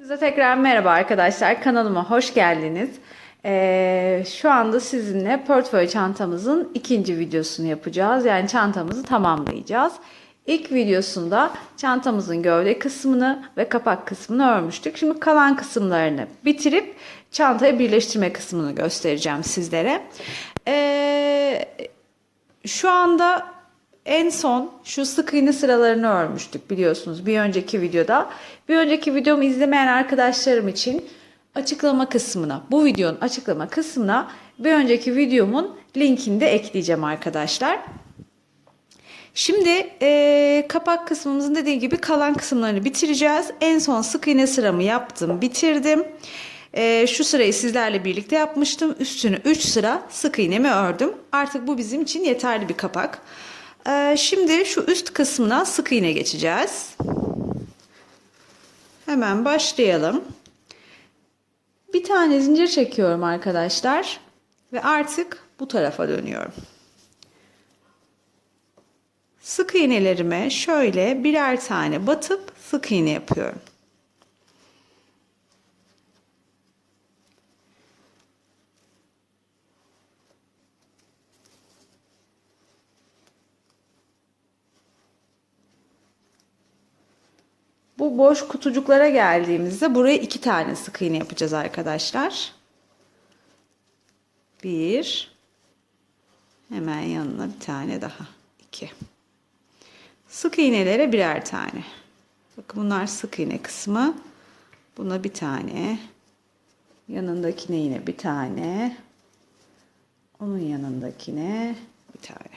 Size tekrar merhaba arkadaşlar. Kanalıma hoş geldiniz. Ee, şu anda sizinle portföy çantamızın ikinci videosunu yapacağız. Yani çantamızı tamamlayacağız. İlk videosunda çantamızın gövde kısmını ve kapak kısmını örmüştük. Şimdi kalan kısımlarını bitirip çantaya birleştirme kısmını göstereceğim sizlere. Ee, şu anda en son şu sık iğne sıralarını örmüştük biliyorsunuz bir önceki videoda. Bir önceki videomu izlemeyen arkadaşlarım için açıklama kısmına, bu videonun açıklama kısmına bir önceki videomun linkini de ekleyeceğim arkadaşlar. Şimdi e, kapak kısmımızın dediği gibi kalan kısımlarını bitireceğiz. En son sık iğne sıramı yaptım, bitirdim. E, şu sırayı sizlerle birlikte yapmıştım. Üstünü 3 sıra sık iğnemi ördüm. Artık bu bizim için yeterli bir kapak. E, şimdi şu üst kısmına sık iğne geçeceğiz. Hemen başlayalım. Bir tane zincir çekiyorum arkadaşlar. Ve artık bu tarafa dönüyorum. Sık iğnelerime şöyle birer tane batıp sık iğne yapıyorum. Bu boş kutucuklara geldiğimizde buraya iki tane sık iğne yapacağız arkadaşlar. Bir. Hemen yanına bir tane daha. İki. Sık iğnelere birer tane. Bakın bunlar sık iğne kısmı. Buna bir tane. Yanındakine yine bir tane. Onun yanındakine bir tane.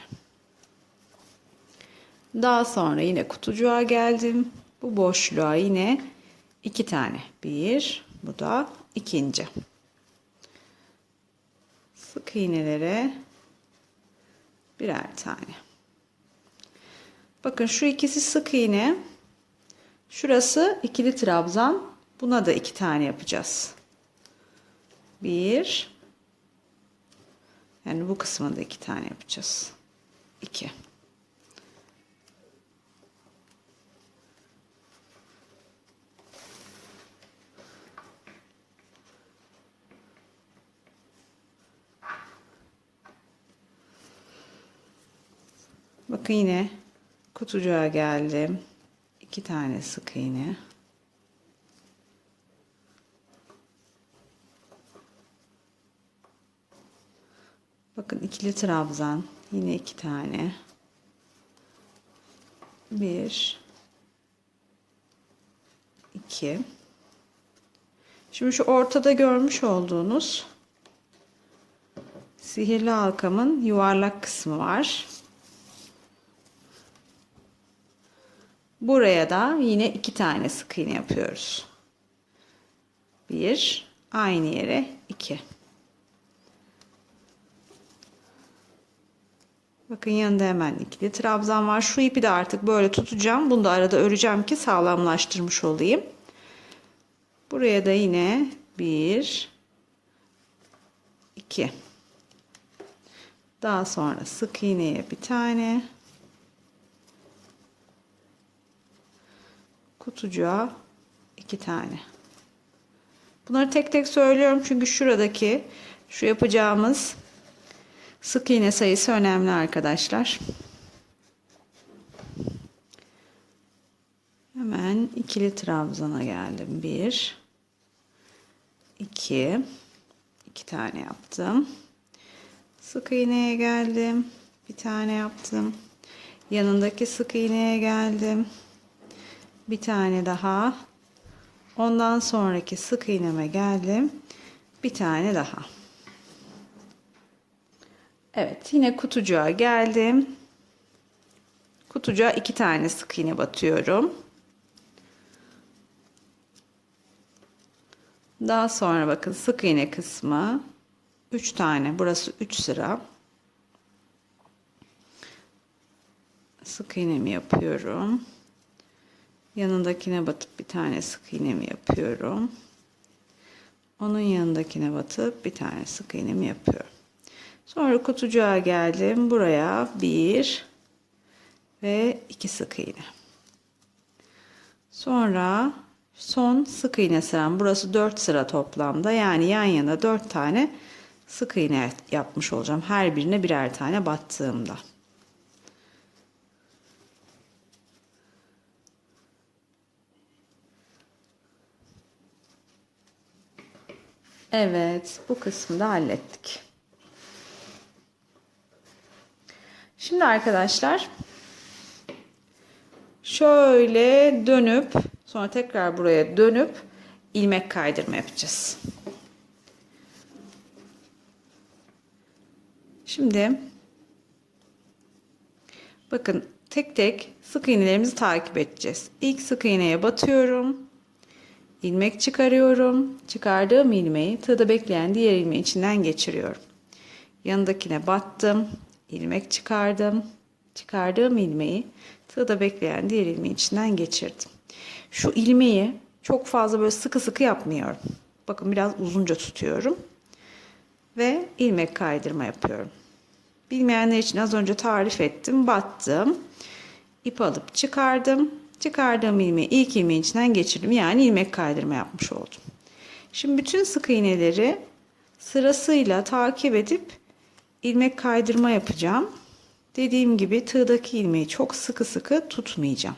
Daha sonra yine kutucuğa geldim. Bu boşluğa yine iki tane. Bir, bu da ikinci. Sık iğnelere birer tane. Bakın şu ikisi sık iğne. Şurası ikili trabzan. Buna da iki tane yapacağız. Bir. Yani bu kısmına da iki tane yapacağız. İki. Bakın yine kutucuğa geldim. İki tane sık iğne. Bakın ikili trabzan. Yine iki tane. Bir. iki. Şimdi şu ortada görmüş olduğunuz sihirli halkamın yuvarlak kısmı var. Buraya da yine iki tane sık iğne yapıyoruz. Bir, aynı yere iki. Bakın yanında hemen ikili trabzan var. Şu ipi de artık böyle tutacağım. Bunu da arada öreceğim ki sağlamlaştırmış olayım. Buraya da yine bir, iki. Daha sonra sık iğneye bir tane. Kutucuğa iki tane. Bunları tek tek söylüyorum çünkü şuradaki şu yapacağımız sık iğne sayısı önemli arkadaşlar. Hemen ikili trabzana geldim. Bir, iki, iki tane yaptım. Sık iğneye geldim. Bir tane yaptım. Yanındaki sık iğneye geldim bir tane daha. Ondan sonraki sık iğneme geldim. Bir tane daha. Evet yine kutucuğa geldim. Kutucuğa iki tane sık iğne batıyorum. Daha sonra bakın sık iğne kısmı. 3 tane burası 3 sıra. Sık iğnemi yapıyorum yanındakine batıp bir tane sık iğnemi yapıyorum. Onun yanındakine batıp bir tane sık iğnemi yapıyorum. Sonra kutucuğa geldim. Buraya bir ve iki sık iğne. Sonra son sık iğne sıram. Burası 4 sıra toplamda. Yani yan yana 4 tane sık iğne yapmış olacağım. Her birine birer tane battığımda. Evet, bu kısmı da hallettik. Şimdi arkadaşlar şöyle dönüp sonra tekrar buraya dönüp ilmek kaydırma yapacağız. Şimdi bakın tek tek sık iğnelerimizi takip edeceğiz. İlk sık iğneye batıyorum. İlmek çıkarıyorum. Çıkardığım ilmeği tığda bekleyen diğer ilmeğin içinden geçiriyorum. Yanındakine battım. ilmek çıkardım. Çıkardığım ilmeği tığda bekleyen diğer ilmeğin içinden geçirdim. Şu ilmeği çok fazla böyle sıkı sıkı yapmıyorum. Bakın biraz uzunca tutuyorum. Ve ilmek kaydırma yapıyorum. Bilmeyenler için az önce tarif ettim. Battım. ip alıp çıkardım. Çıkardığım ilmeği ilk ilmeğin içinden geçirdim. Yani ilmek kaydırma yapmış oldum. Şimdi bütün sık iğneleri sırasıyla takip edip ilmek kaydırma yapacağım. Dediğim gibi tığdaki ilmeği çok sıkı sıkı tutmayacağım.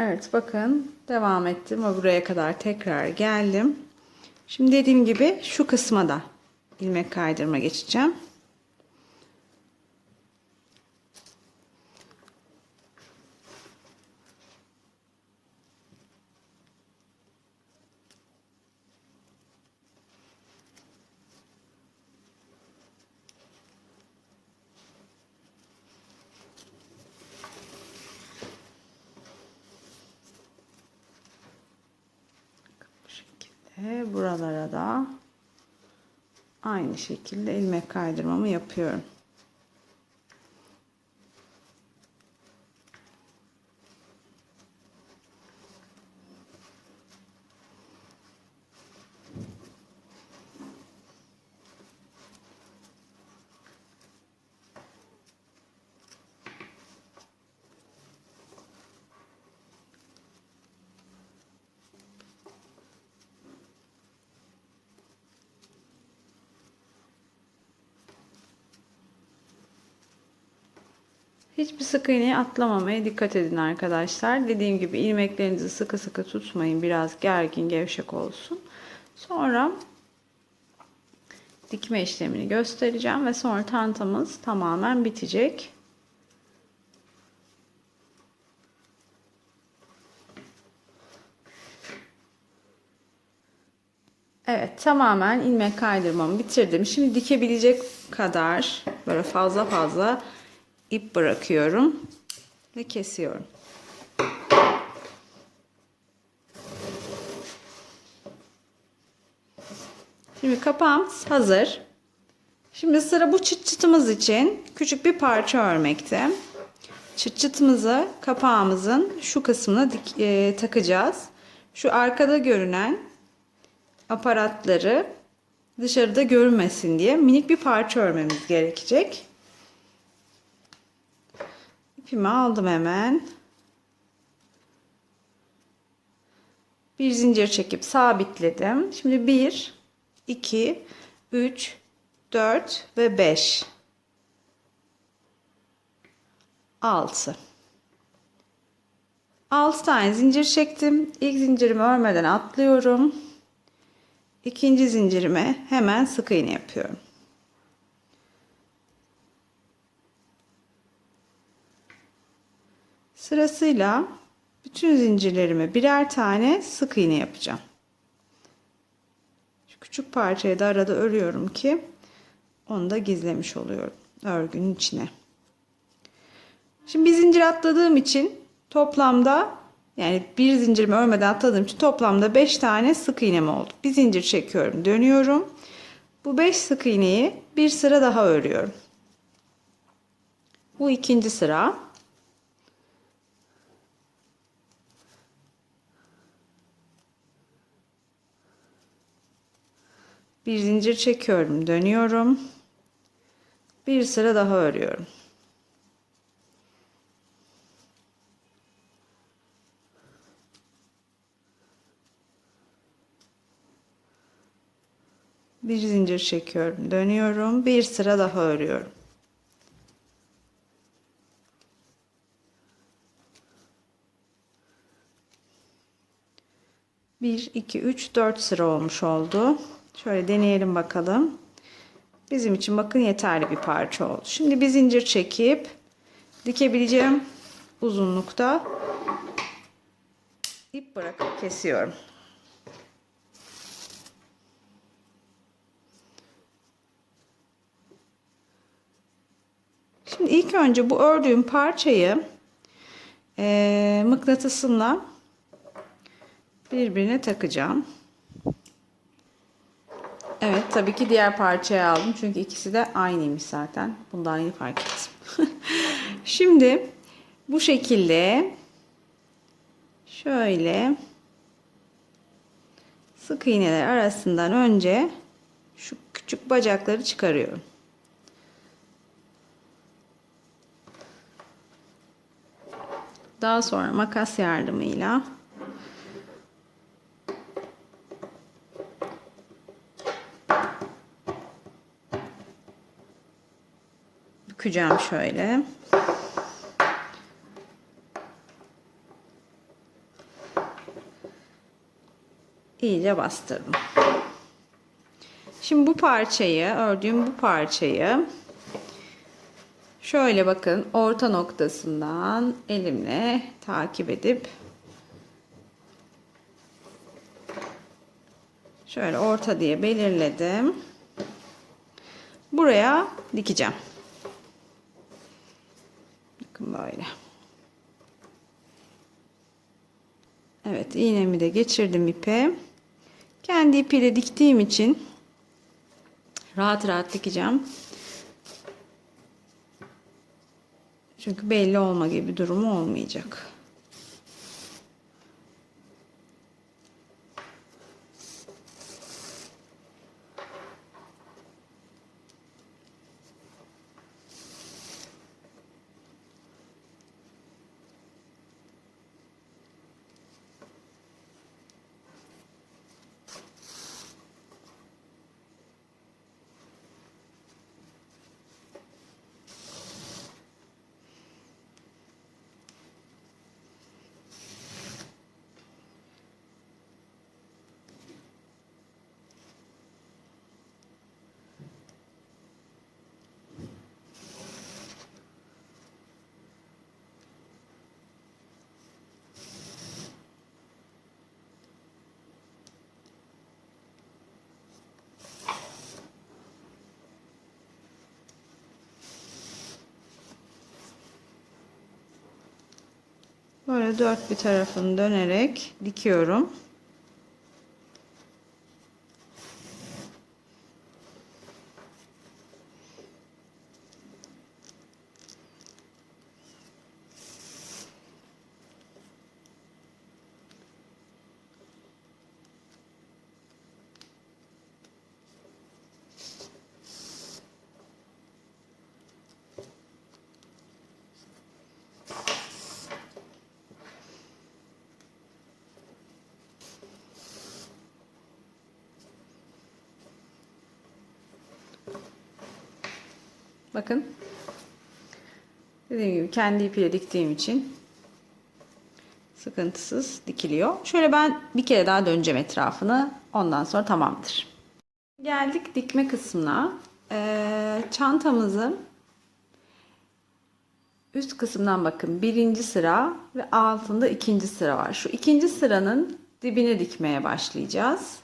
Evet bakın devam ettim ve buraya kadar tekrar geldim. Şimdi dediğim gibi şu kısma da ilmek kaydırma geçeceğim. Bu şekilde buralara da aynı şekilde ilmek kaydırmamı yapıyorum. Hiçbir sık iğneyi atlamamaya dikkat edin arkadaşlar. Dediğim gibi ilmeklerinizi sıkı sıkı tutmayın. Biraz gergin, gevşek olsun. Sonra dikme işlemini göstereceğim ve sonra tantamız tamamen bitecek. Evet tamamen ilmek kaydırmamı bitirdim. Şimdi dikebilecek kadar böyle fazla fazla ip bırakıyorum ve kesiyorum. Şimdi kapağımız hazır. Şimdi sıra bu çıt çıtımız için küçük bir parça örmekte. Çıt çıtımızı kapağımızın şu kısmına dik, e, takacağız. Şu arkada görünen aparatları dışarıda görünmesin diye minik bir parça örmemiz gerekecek. İpimi aldım hemen. Bir zincir çekip sabitledim. Şimdi 1, 2, 3, 4 ve 5. 6. 6 tane zincir çektim. İlk zincirimi örmeden atlıyorum. İkinci zincirime hemen sık iğne yapıyorum. Sırasıyla bütün zincirlerime birer tane sık iğne yapacağım. Şu küçük parçayı da arada örüyorum ki onu da gizlemiş oluyorum örgünün içine. Şimdi bir zincir atladığım için toplamda yani bir zincirimi örmeden atladığım için toplamda 5 tane sık iğnem oldu. Bir zincir çekiyorum, dönüyorum. Bu 5 sık iğneyi bir sıra daha örüyorum. Bu ikinci sıra. Bir zincir çekiyorum, dönüyorum. Bir sıra daha örüyorum. Bir zincir çekiyorum, dönüyorum. Bir sıra daha örüyorum. Bir, iki, üç, dört sıra olmuş oldu. Şöyle deneyelim bakalım. Bizim için bakın yeterli bir parça oldu. Şimdi bir zincir çekip dikebileceğim uzunlukta ip bırakıp kesiyorum. Şimdi ilk önce bu ördüğüm parçayı e, mıknatısımla birbirine takacağım. Evet tabii ki diğer parçayı aldım. Çünkü ikisi de aynıymış zaten. Bundan yeni fark ettim. Şimdi bu şekilde şöyle sık iğneler arasından önce şu küçük bacakları çıkarıyorum. Daha sonra makas yardımıyla bükeceğim şöyle. İyice bastırdım. Şimdi bu parçayı, ördüğüm bu parçayı şöyle bakın orta noktasından elimle takip edip şöyle orta diye belirledim. Buraya dikeceğim. Bakın böyle. Evet iğnemi de geçirdim ipe. Kendi ipiyle diktiğim için rahat rahat dikeceğim. Çünkü belli olma gibi durumu olmayacak. Böyle dört bir tarafını dönerek dikiyorum. Bakın. Dediğim gibi kendi ipiyle diktiğim için sıkıntısız dikiliyor. Şöyle ben bir kere daha döneceğim etrafını. Ondan sonra tamamdır. Geldik dikme kısmına. Ee, çantamızı üst kısımdan bakın birinci sıra ve altında ikinci sıra var. Şu ikinci sıranın dibine dikmeye başlayacağız.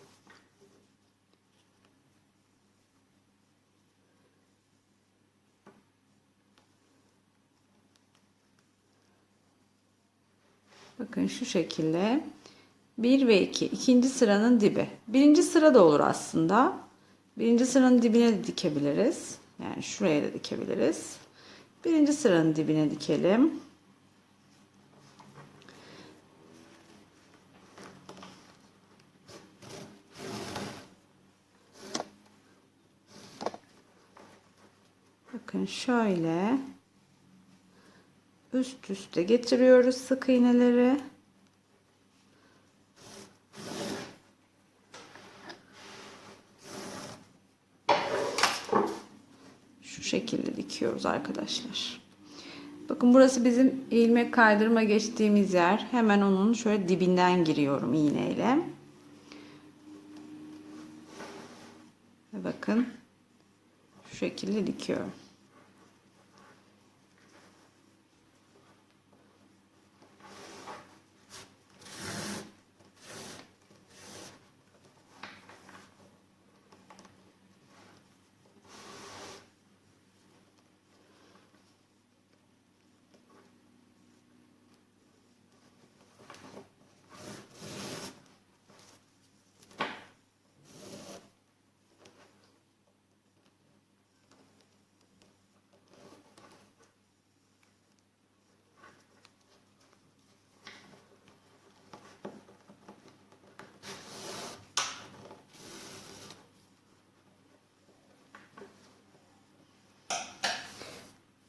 Bakın şu şekilde 1 ve 2 ikinci sıranın dibi. Birinci sıra da olur aslında. Birinci sıranın dibine de dikebiliriz. Yani şuraya da dikebiliriz. Birinci sıranın dibine dikelim. Bakın şöyle üst üste getiriyoruz sık iğneleri. Şu şekilde dikiyoruz arkadaşlar. Bakın burası bizim ilmek kaydırma geçtiğimiz yer. Hemen onun şöyle dibinden giriyorum iğneyle. Bakın şu şekilde dikiyorum.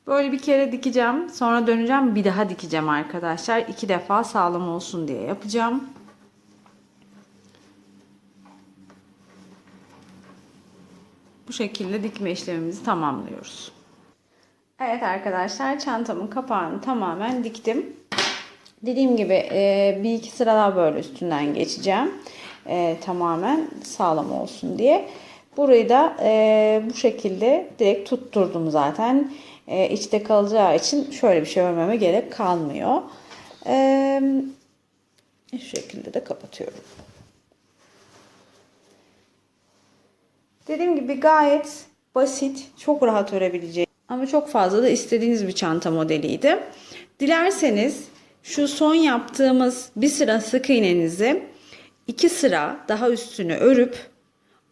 Böyle bir kere dikeceğim. Sonra döneceğim. Bir daha dikeceğim arkadaşlar. İki defa sağlam olsun diye yapacağım. Bu şekilde dikme işlemimizi tamamlıyoruz. Evet arkadaşlar çantamın kapağını tamamen diktim. Dediğim gibi e, bir iki sıra daha böyle üstünden geçeceğim. E, tamamen sağlam olsun diye. Burayı da e, bu şekilde direkt tutturdum zaten. E, içte kalacağı için şöyle bir şey örmeme gerek kalmıyor. E, şu şekilde de kapatıyorum. Dediğim gibi gayet basit, çok rahat örebileceğiniz ama çok fazla da istediğiniz bir çanta modeliydi. Dilerseniz şu son yaptığımız bir sıra sık iğnenizi iki sıra daha üstüne örüp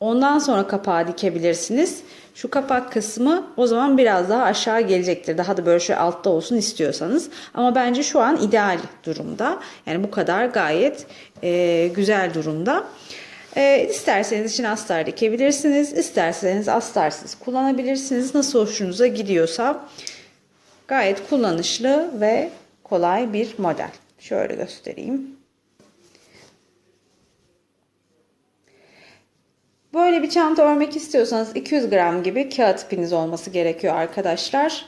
ondan sonra kapağı dikebilirsiniz. Şu kapak kısmı o zaman biraz daha aşağı gelecektir. Daha da böyle şöyle altta olsun istiyorsanız. Ama bence şu an ideal durumda. Yani bu kadar gayet e, güzel durumda. E, isterseniz için astar dikebilirsiniz. İsterseniz astarsız kullanabilirsiniz. Nasıl hoşunuza gidiyorsa gayet kullanışlı ve kolay bir model. Şöyle göstereyim. Böyle bir çanta örmek istiyorsanız 200 gram gibi kağıt ipiniz olması gerekiyor arkadaşlar.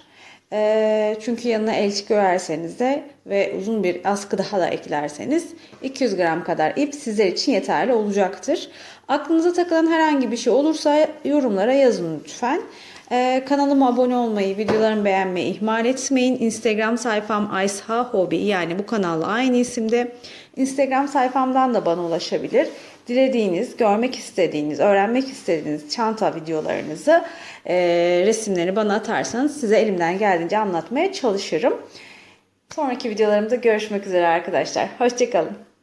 E, çünkü yanına elçik örerseniz de ve uzun bir askı daha da eklerseniz 200 gram kadar ip sizler için yeterli olacaktır. Aklınıza takılan herhangi bir şey olursa yorumlara yazın lütfen. Ee, kanalıma abone olmayı, videolarımı beğenmeyi ihmal etmeyin. Instagram sayfam Hobi yani bu kanalla aynı isimde. Instagram sayfamdan da bana ulaşabilir. Dilediğiniz, görmek istediğiniz, öğrenmek istediğiniz çanta videolarınızı, e, resimlerini bana atarsanız size elimden geldiğince anlatmaya çalışırım. Sonraki videolarımda görüşmek üzere arkadaşlar. Hoşçakalın.